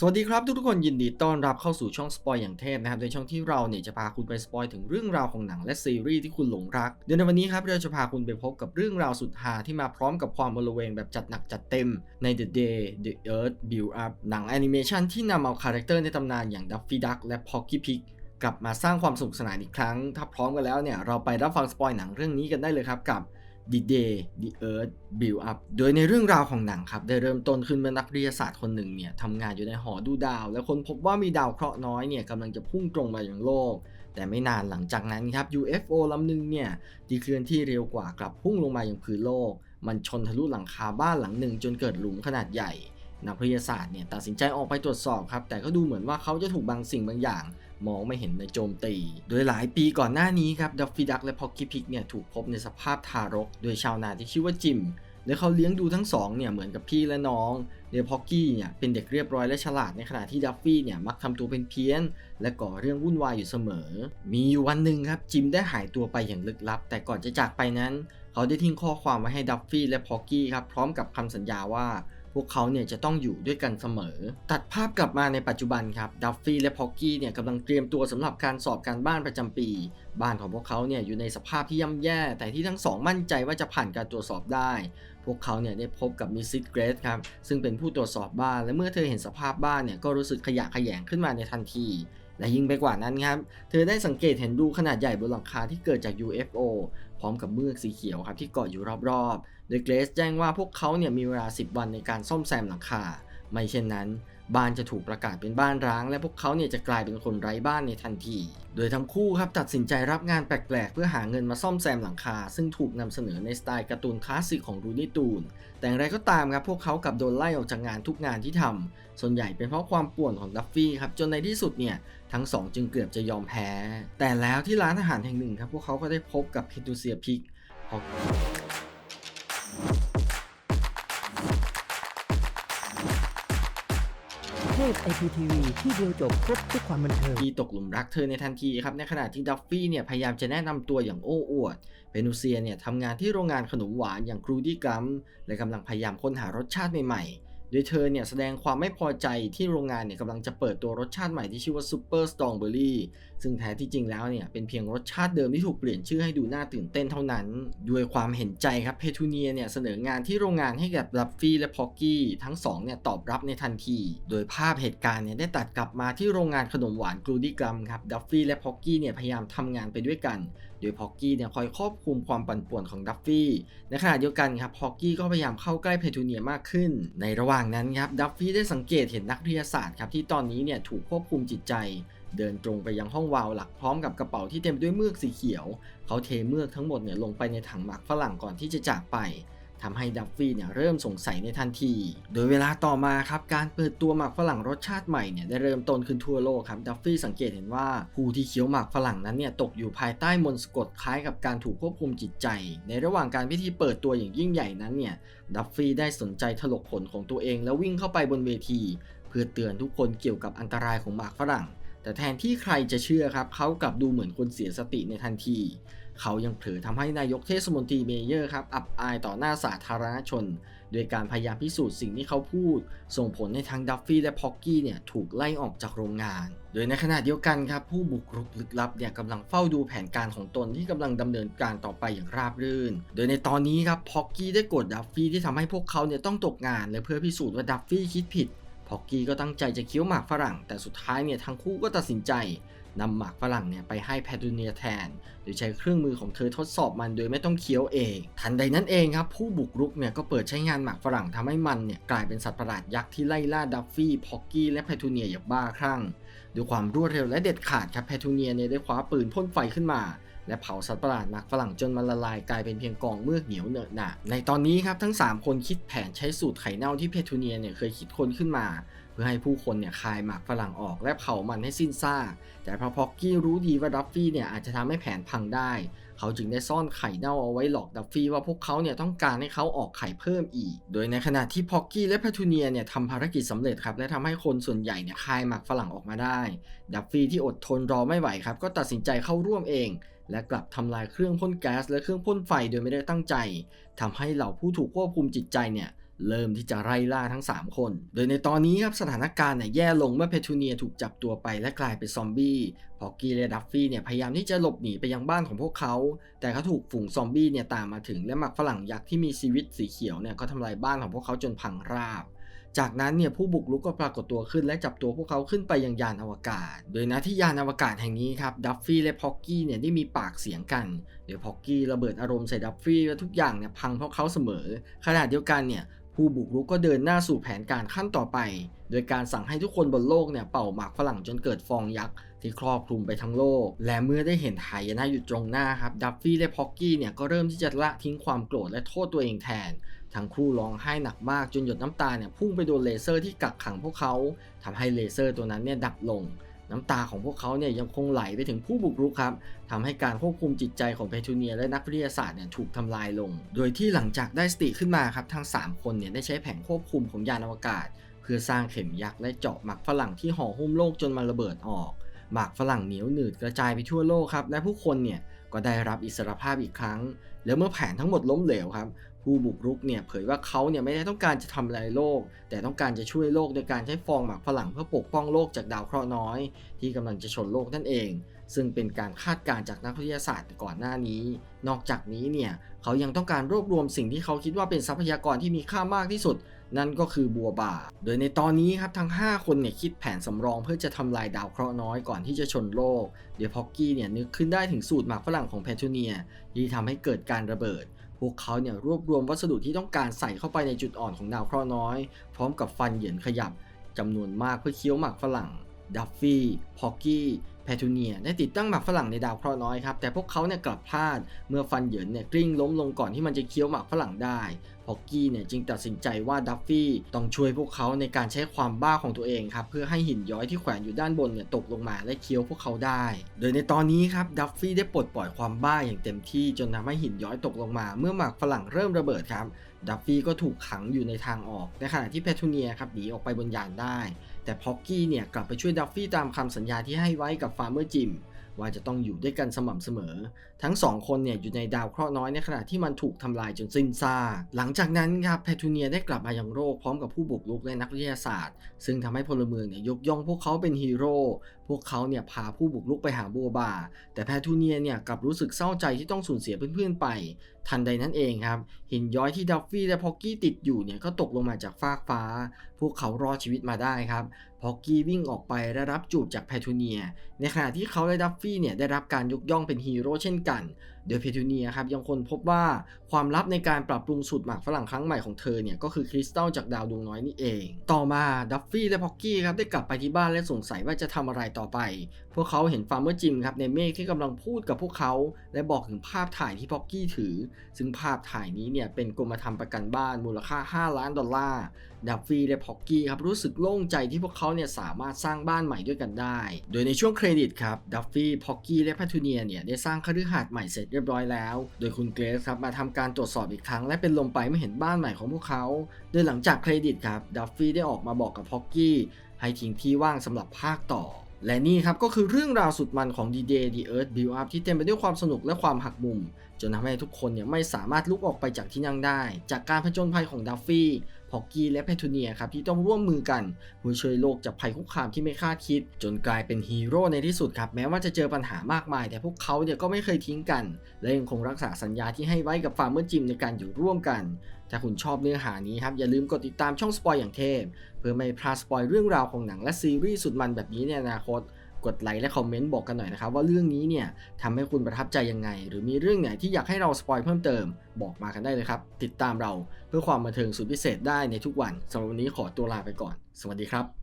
สวัสดีครับทุกๆคนยินดีต้อนรับเข้าสู่ช่องสปอยอย่างเทพนะครับโดยช่องที่เราเนี่ยจะพาคุณไปสปอยถึงเรื่องราวของหนังและซีรีส์ที่คุณหลงรักเดี๋ยวในวันนี้ครับเราจะพาคุณไปพบกับเรื่องราวสุดฮาที่มาพร้อมกับความบริเวงแบบจัดหนักจัดเต็มใน The Day The Earth Build Up หนังแอนิเมชันที่นำเอาคาแรคเตอร์ในตำนานอย่าง Daffy Duck และ Porky Pig กลับมาสร้างความสนุกสนานอีกครั้ง ถ้าพร้อมกันแล้วเนี่ยเราไปรับฟังสปอยหนังเรื่องนี้กันได้เลยครับกับ The Day The Earth Build Up โดยในเรื่องราวของหนังครับ ได้เริ่มต้นขึ้นเมื่อนักวิทยาศาสตร์คนหนึ่งเนี่ยทำงานอยู่ในหอดูดาว และคนพบว่ามีดาวเคราะห์น้อยเนี่ยกำลังจะพุ่งตรงมาอยังโลก แต่ไม่นานหลังจากนั้นครับ UFO ลำหนึ่งเนี่ยที่เคลื่อนที่เร็วกว่ากลับพุ่งลงมายังพื้นโลก มันชนทะลุหลังคาบ้านหลังหนึ่ง จนเกิดหลุมขนาดใหญ่นักวิทยาศาสตร์เนี่ยตัดสินใจออกไปตรวจสอบครับแต่ก็ดูเหมือนว่าเขาจะถูกบางสิ่งบางอย่าง มองไม่เห็นในโจมตี โดยหลายปีก่อนหน้านี้ครับดัฟฟี่ดักและพ็อกกี้พิกเนี่ยถูกพบในสภาพทารก โดยชาวนาที่ชื่อว่าจิมและเขาเลี้ยงดูทั้งสองเนี่ยเหมือนกับพี่และน้องโดยพ็อกกี้เนี่ยเป็นเด็กเรียบร้อยและฉลาดในขณะที่ดัฟฟี่เนี่ยมักทำตัวเป็นเพี้ยน และก่อเรื่องวุ่นวายอยู่เสมอ มีอยู่วันหนึ่งครับจิมได้หายตัวไปอย่างลึกลับ แต่ก่อนจะจากไปนั้น เขาได้ทิ้งข้อความไว้ให้ดัฟฟี่และพ็อกกี้ครับพร้อมกับคำสัญญาว่า วกเขาเนี่ยจะต้องอยู่ด้วยกันเสมอ ตัดภาพกลับมาในปัจจุบันครับดัฟฟี่และพ็อกกี้เนี่ยกำลังเตรียมตัวสำหรับการสอบการบ้านประจำปี บ้านของพวกเขาเนี่ยอยู่ในสภาพที่ย่ำแย่ แต่ที่ทั้งสองมั่นใจว่าจะผ่านการตรวจสอบได้ พวกเขาเนี่ยได้พบกับมิสซิสเกรสครับซึ่งเป็นผู้ตรวจสอบบ้านและเมื่อเธอเห็นสภาพบ้านเนี่ยก็รู้สึกขยะแขยงขึ้นมาในทันทีและยิ่งไปกว่านั้นครับ เธอได้สังเกตเห็นรูขนาดใหญ่บนหลังคาที่เกิดจาก UFO พร้อมกับเมือกสีเขียวครับที่เกาะอยู่รอบๆ โดยเกรซแจ้งว่าพวกเขาเนี่ยมีเวลา 10 วันในการซ่อมแซมหลังคา ไม่เช่นนั้น บ้านจะถูกประกาศเป็นบ้านร้าง และพวกเขาเนี่ยจะกลายเป็นคนไร้บ้านในทันที โดยทั้งคู่ครับตัดสินใจรับงานแปลกๆ เพื่อหาเงินมาซ่อมแซมหลังคา ซึ่งถูกนำเสนอในสไตล์การ์ตูนคลาสสิกของรูนี่ตูน แต่อย่างไรก็ตามครับพวกเขากลับโดนไล่ออกจากงานทุกงานที่ทำส่วนใหญ่เป็นเพราะความป่วนของดัฟฟี่ครับจนในที่สุดเนี่ยทั้งสองจึงเกือบจะยอมแพ้ แต่แล้วที่ร้านอาหารแห่งหนึ่งครับพวกเขาก็ได้พบกับเพตูเซียพิก เทพไอพีทีวีที่เดียวจบครบทุกความบันเทิงที่ตกหลุมรักเธอในทันทีครับในขณะที่ดัฟฟี่เนี่ยพยายามจะแนะนำตัวอย่างโอ้อวดเปนูเซียเนี่ยทำงานที่โรงงานขนมหวานอย่างครูดี้กัมและกำลังพยายามค้นหารสชาติใหม่ๆ โดยเธอเนี่ยแสดงความไม่พอใจที่โรงงานเนี่ยกำลังจะเปิดตัวรสชาติใหม่ที่ชื่อว่าซูเปอร์สตรองเบอร์รี่ ซึ่งแท้ที่จริงแล้วเนี่ยเป็นเพียงรสชาติเดิมที่ถูกเปลี่ยนชื่อให้ดูน่าตื่นเต้นเท่านั้น ด้วยความเห็นใจครับเพทูเนียเนี่ยเสนองานที่โรงงานให้กับดัฟฟี่และพ็อกกี้ทั้งสองเนี่ยตอบรับในทันที โดยภาพเหตุการณ์เนี่ยได้ตัดกลับมาที่โรงงานขนมหวานกรูดี้กัมครับดัฟฟี่และพ็อกกี้เนี่ยพยายามทำงานไปด้วยกัน โดยพ็อกกี้เนี่ยคอยควบคุมความปั่นป่วนของดัฟฟี่ในขณะเดียวกันครับพ็อกกี้ก็พยายามเข้าใกล้เพทูเนียมากขึ้น ในระหว่างนั้นครับดัฟฟี่ได้สังเกตเห็นนักวิทยาศาสตร์ครับที่ตอนนี้เนี่ยถูกควบคุมจิตใจ เดินตรงไปยังห้องวาล์วหลักพร้อมกับกระเป๋าที่เต็มด้วยเมือกสีเขียว เขาเทเมือกทั้งหมดเนี่ยลงไปในถังหมักฝรั่งก่อนที่จะจากไปทำให้ดัฟฟี่เนี่ยเริ่มสงสัยในทันที โดยเวลาต่อมาครับการเปิดตัวหมักฝรั่งรสชาติใหม่เนี่ยได้เริ่มต้นขึ้นทั่วโลกครับดัฟฟี่สังเกตเห็นว่าผู้ที่เคี้ยวหมักฝรั่งนั้นเนี่ยตกอยู่ภายใต้มนต์สะกดคล้ายกับการถูกควบคุมจิตใจ ในระหว่างการพิธีเปิดตัวอย่างยิ่งใหญ่นั้นเนี่ยดัฟฟี่ได้สนใจถลกขนของตัวเองแล้ววิ่งเข้าไปบนเวที เพื่อเตือนทุกคนเกี่ยวกับอันตรายของหมากฝรั่ง แต่แทนที่ใครจะเชื่อครับเขากลับดูเหมือนคนเสียสติในทันที เขายังเผลอทำให้นายกเทศมนตรีเมเยอร์ครับอับอายต่อหน้าสาธารณชน โดยการพยายามพิสูจน์สิ่งที่เขาพูด ส่งผลให้ทั้งดัฟฟี่และพ็อกกี้เนี่ยถูกไล่ออกจากโรงงาน โดยในขณะเดียวกันครับผู้บุกรุกลึกลับเนี่ยกำลังเฝ้าดูแผนการของตนที่กำลังดำเนินการต่อไปอย่างราบรื่น โดยในตอนนี้ครับพ็อกกี้ได้กรธดัฟฟี่ที่ทำให้พวกเขาเนี่ยต้องตกงานและเพื่อพิสูจน์ว่าดัฟฟี่คิดผิด พ็อกกี้ก็ตั้งใจจะเคี้ยวหมากฝรั่ง แต่สุดท้ายเนี่ยทั้งคู่ก็ตัดสินใจนำหมากฝรั่งเนี่ยไปให้แพทูเนียแทน โดยใช้เครื่องมือของเธอทดสอบมันโดยไม่ต้องเคี้ยวเอง ทันใดนั้นเองครับ ผู้บุกรุกเนี่ยก็เปิดใช้งานหมากฝรั่งทำให้มันเนี่ยกลายเป็นสัตว์ประหลาดยักษ์ที่ไล่ล่าดัฟฟี่พ็อกกี้และแพทูเนียอย่างบ้าคลั่งด้วยความรวดเร็วและเด็ดขาดครับแพทูเนียเนี่ยได้คว้าปืนพ่นไฟขึ้นมา และเผาสัตว์ประหลาดหมากฝรั่งจนมันละลายกลายเป็นเพียงกองเมือกเหนียวเหนอะหนะในตอนนี้ครับทั้ง 3 คนคิดแผนใช้สูตรไข่เน่าที่เพทูเนียเนี่ยเคยคิดคนขึ้นมา เพื่อให้ผู้คนเนี่ยคายหมากฝรั่งออกและเผามันให้สิ้นซากแต่พอพ็อกกี้รู้ดีว่าดัฟฟี่เนี่ยอาจจะทำให้แผนพังได้ เขาจึงได้ซ่อนไข่เน่าเอาไว้หลอกดัฟฟี่ว่าพวกเขาเนี่ยต้องการให้เขาออกไข่เพิ่มอีก โดยในขณะที่พ็อกกี้และแพทูเนียเนี่ยทำภารกิจสำเร็จครับและทำให้คนส่วนใหญ่เนี่ยคายหมากฝรั่งออกมาได้ ดัฟฟี่ที่อดทนรอไม่ไหวครับก็ตัดสินใจเข้าร่วมเอง และกลับทำลายเครื่องพ่นแก๊สและเครื่องพ่นไฟโดยไม่ได้ตั้งใจทำให้เหล่าผู้ถูกควบคุมจิตใจเนี่ยเริ่มที่จะไล่ล่าทั้ง 3 คน โดยในตอนนี้ครับสถานการณ์เนี่ยแย่ลงเมื่อเพทูเนียถูกจับตัวไปและกลายเป็นซอมบี้พอกกี้และดัฟฟี่เนี่ยพยายามที่จะหลบหนีไปยังบ้านของพวกเขา แต่ก็ถูกฝูงซอมบี้เนี่ยตามมาถึงและหมักฝรั่งยักษ์ที่มีชีวิตสีเขียวเนี่ยก็ทำลายบ้านของพวกเขาจนพังราบ จากนั้นเนี่ยผู้บุกรุกก็ปรากฏตัวขึ้นและจับตัวพวกเขาขึ้นไปยังยานอวกาศ โดยณที่ยานอวกาศแห่งนี้ครับดัฟฟี่และพ็อกกี้เนี่ยได้มีปากเสียงกันเดี๋ยวพ็อกกี้ระเบิดอารมณ์ใส่ดัฟฟี่และทุกอย่างเนี่ยพังเพราะเขาเสมอ ขณะเดียวกันเนี่ยผู้บุกรุกก็เดินหน้าสู่แผนการขั้นต่อไป โดยการสั่งให้ทุกคนบนโลกเนี่ยเป่าหมากฝรั่งจนเกิดฟองยักษ์ที่ครอบคลุมไปทั้งโลก และเมื่อได้เห็นหายนะอยู่ตรงหน้าครับ ดัฟฟี่และพ็อกกี้เนี่ยก็เริ่มที่จะละทิ้งความโกรธและโทษตัวเองแทน ทั้งคู่ร้องไห้หนักมากจนหยดน้ำตาเนี่ยพุ่งไปโดนเลเซอร์ที่กักขังพวกเขาทำให้เลเซอร์ตัวนั้นเนี่ยดับลง น้ำตาของพวกเขาเนี่ยยังคงไหลไปถึงผู้บุกรุกครับทำให้การควบคุมจิตใจของเพทูเนียและนักวิทยาศาสตร์เนี่ยถูกทำลายลง โดยที่หลังจากได้สติขึ้นมาครับทั้ง 3 คนเนี่ยได้ใช้แผงควบคุมของยานอวกาศ เพื่อสร้างเข็มยักษ์และเจาะหมักฝรั่งที่ห่อหุ้มโลกจนมันระเบิดออก หมากฝรั่งเหนียวหนืดกระจายไปทั่วโลกครับ และผู้คนเนี่ยก็ได้รับอิสรภาพอีกครั้ง แล้วเมื่อแผนทั้งหมดล้มเหลวครับ ผู้บุกรุกเนี่ยเผยว่าเขาเนี่ยไม่ได้ต้องการจะทำลายโลก แต่ต้องการจะช่วยโลกโดยการใช้ฟองหมากฝรั่งเพื่อปกป้องโลกจากดาวเคราะห์น้อย ที่กำลังจะชนโลกนั่นเอง ซึ่งเป็นการคาดการณ์จากนักวิทยาศาสตร์ก่อนหน้านี้ นอกจากนี้เนี่ยเขายังต้องการรวบรวมสิ่งที่เขาคิดว่าเป็นทรัพยากรที่มีค่ามากที่สุด นั่นก็คือบัวบา โดยในตอนนี้ครับทั้ง 5 คนเนี่ยคิดแผนสำรองเพื่อจะทำลายดาวเคราะห์น้อยก่อนที่จะชนโลก เดี๋ยวพ็อกกี้เนี่ยนึกขึ้นได้ถึงสูตรหมากฝรั่งของเพทูเนีย ที่ทำให้เกิดการระเบิด พวกเขาเนี่ยรวบรวมวัสดุที่ต้องการใส่เข้าไปในจุดอ่อนของดาวเคราะห์น้อย พร้อมกับฟันเหยินขยับจำนวนมากเพื่อเคี้ยวหมากฝรั่ง ดัฟฟี่ พ็อกกี้แพทูเนียได้ติดตั้งหมากฝรั่งในดาวเคราะห์น้อยครับ แต่พวกเขาเนี่ยกลับพลาด เมื่อฟันเหยินเนี่ยกลิ้งล้มลงก่อนที่มันจะเคี้ยวหมากฝรั่งได้ พอกกี้เนี่ยจึงตัดสินใจว่าดัฟฟี่ต้องช่วยพวกเขาในการใช้ความบ้าของตัวเองครับเพื่อให้หินย้อยที่แขวนอยู่ด้านบนเนี่ยตกลงมาและเคี้ยวพวกเขาได้ โดยในตอนนี้ครับดัฟฟี่ได้ปลดปล่อยความบ้าอย่างเต็มที่จนทำให้หินย้อยตกลงมา เมื่อหมากฝรั่งเริ่มระเบิดครับดัฟฟี่ก็ถูกขังอยู่ในทางออก ในขณะที่แพทูเนียครับหนีออกไปบนยานได้ แต่พ็อกกี้เนี่ยกลับไปช่วยดัฟฟี่ตามคำสัญญาที่ให้ไว้กับฟาร์เมอร์จิมว่าจะต้องอยู่ด้วยกันสม่ำเสมอ ทั้งสองคนเนี่ยอยู่ในดาวเคราะห์น้อยในขณะที่มันถูกทำลายจนสิ้นซากหลังจากนั้นครับแพทูเนียได้กลับมายังโลกพร้อมกับผู้บุกรุกและนักวิทยาศาสตร์ ซึ่งทำให้พลเมืองเนี่ยยกย่องพวกเขาเป็นฮีโร่พวกเขาเนี่ยพาผู้บุกรุกไปหาบัวบา แต่แพทูเนียเนี่ยกลับรู้สึกเศร้าใจที่ต้องสูญเสียเพื่อนๆไป ทันใดนั้นเองครับหินย้อยที่ดัฟฟี่และพ็อกกี้ติดอยู่เนี่ยก็ตกลงมาจากฟากฟ้า พวกเขารอดชีวิตมาได้ครับพ็อกกี้วิ่งออกไปและรับจูบจากแพทูเนีย ในขณะที่เขาและดัฟฟี่เนี่ยได้รับการยกย่องเป็นฮีโร่เช่นกัน โดยเพทูเนียครับยังคนพบว่าความลับในการปรับปรุงสูตรหมากฝรั่งครั้งใหม่ของเธอเนี่ยก็คือคริสตัลจากดาวดวงน้อยนี่เอง ต่อมาดัฟฟี่และพ็อกกี้ครับได้กลับไปที่บ้านและสงสัยว่าจะทำอะไรต่อไป วกเขาเห็นฟาร์มเมอร์จิมครับในเมฆที่กำลังพูดกับพวกเขา และบอกถึงภาพถ่ายที่พ็อกกี้ถือ ซึ่งภาพถ่ายนี้เนี่ยเป็นกรมธรรม์ประกันบ้านมูลค่า 5 ล้านดอลลาร์ดัฟฟี่และพ็อกกี้ครับรู้สึกโล่งใจที่พวกเขาเนี่ยสามารถสร้างบ้านใหม่ด้วยกันได้ โดยในช่วงเครดิตครับดัฟฟี่พ็อกกี้และแพทูเนียเนี่ยได้สร้างคฤหาสน์ใหม่เสร็จเรียบร้อยแล้ว โดยคุณเกรซครับมาทำการตรวจสอบอีกครั้ง และเป็นลมไปเมื่อเห็นบ้านใหม่ของพวกเขา โดยหลังจากเครดิตครับดัฟฟี่ได้ออกมาบอกกับพ็อกกี้ให้ทิ้งที่ว่างสำหรับภาคต่อ และนี่ครับก็คือเรื่องราวสุดมันของ D-Day The Earth Build Up ที่เต็มไปด้วยความสนุกและความหักมุม จนทำให้ทุกคนเนี่ยไม่สามารถลุกออกไปจากที่นั่งได้ จากการผจญภัยของดัฟฟี่พ็อกกี้และเพทูเนียครับที่ต้องร่วมมือกันเพื่อช่วยโลกจากภัยคุกคามที่ไม่คาดคิด จนกลายเป็นฮีโร่ในที่สุดครับแม้ว่าจะเจอปัญหามากมาย แต่พวกเขาเนี่ยก็ไม่เคยทิ้งกัน และยังคงรักษาสัญญาที่ให้ไว้กับฟาร์มเมอร์จิมในการอยู่ร่วมกัน ถ้าคุณชอบเนื้อหานี้ครับอย่าลืมกดติดตามช่องสปอยอย่างเทพ เพื่อไม่พลาดสปอยเรื่องราวของหนังและซีรีส์สุดมันแบบนี้ในอนาคตกดไลค์และคอมเมนต์บอกกันหน่อยนะครับว่าเรื่องนี้เนี่ยทำให้คุณประทับใจยังไง หรือมีเรื่องไหนที่อยากให้เราสปอยเพิ่มเติม บอกมากันได้เลยครับ ติดตามเราเพื่อความบันเทิงสุดพิเศษได้ในทุกวันสำหรับวันนี้ขอตัวลาไปก่อน สวัสดีครับ